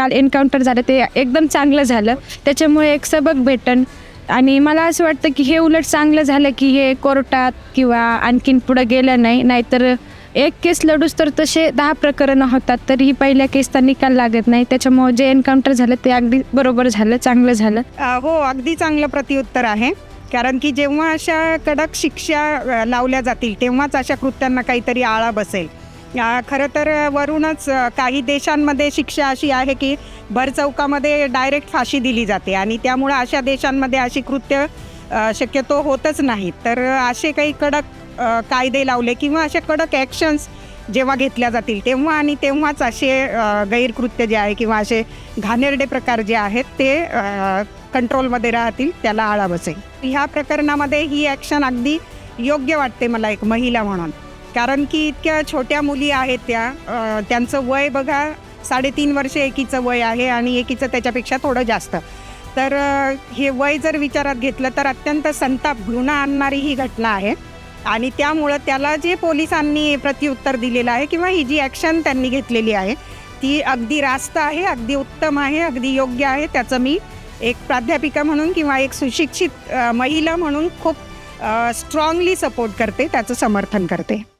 काल एन्काउंटर झालं ते एकदम चांगलं झालं. त्याच्यामुळे एक सबक भेटन. आणि मला असं वाटतं की हे उलट चांगलं झालं की हे कोर्टात किंवा आणखीन पुढं गेलं नाही नाहीतर एक केस लढूस तर तसे दहा प्रकरणं होतात तर ही पहिल्या केसचा निकाल लागत नाही. त्याच्यामुळे जे एन्काउंटर झालं ते अगदी बरोबर झालं चांगलं झालं. हो अगदी चांगलं प्रतिउत्तर आहे. कारण की जेव्हा अशा कडक शिक्षा लावल्या जातील तेव्हाच अशा कृत्यांना काहीतरी आळा बसेल. खरं तर वरूनच काही देशांमध्ये शिक्षा अशी आहे की भरचौकामध्ये डायरेक्ट फाशी दिली जाते आणि त्यामुळं अशा देशांमध्ये अशी कृत्य शक्यतो होतच नाहीत तर असे काही कडक कायदे लावले किंवा असे कडक ॲक्शन्स जेव्हा घेतल्या जातील तेव्हा आणि तेव्हाच असे गैरकृत्य जे आहे किंवा असे घाणेरडे प्रकार जे आहेत ते कंट्रोलमध्ये राहतील त्याला आळा बसेल. ह्या प्रकरणामध्ये ही ॲक्शन अगदी योग्य वाटते मला एक महिला म्हणून. कारण की इतक्या छोट्या मुली आहेत त्या. त्यांचं वय बघा साडेतीन वर्ष एकीचं वय आहे आणि एकीचं त्याच्यापेक्षा थोडं जास्त. तर हे वय जर विचारात घेतलं तर अत्यंत संताप घृणा आणणारी ही घटना आहे. आणि त्यामुळं त्याला जे पोलिसांनी प्रत्युत्तर दिलेलं आहे किंवा ही जी ॲक्शन त्यांनी घेतलेली आहे ती अगदी रास्त आहे अगदी उत्तम आहे अगदी योग्य आहे. त्याचं मी एक प्राध्यापिका म्हणून किंवा एक सुशिक्षित महिला म्हणून खूप स्ट्रॉंगली सपोर्ट करते त्याचं समर्थन करते.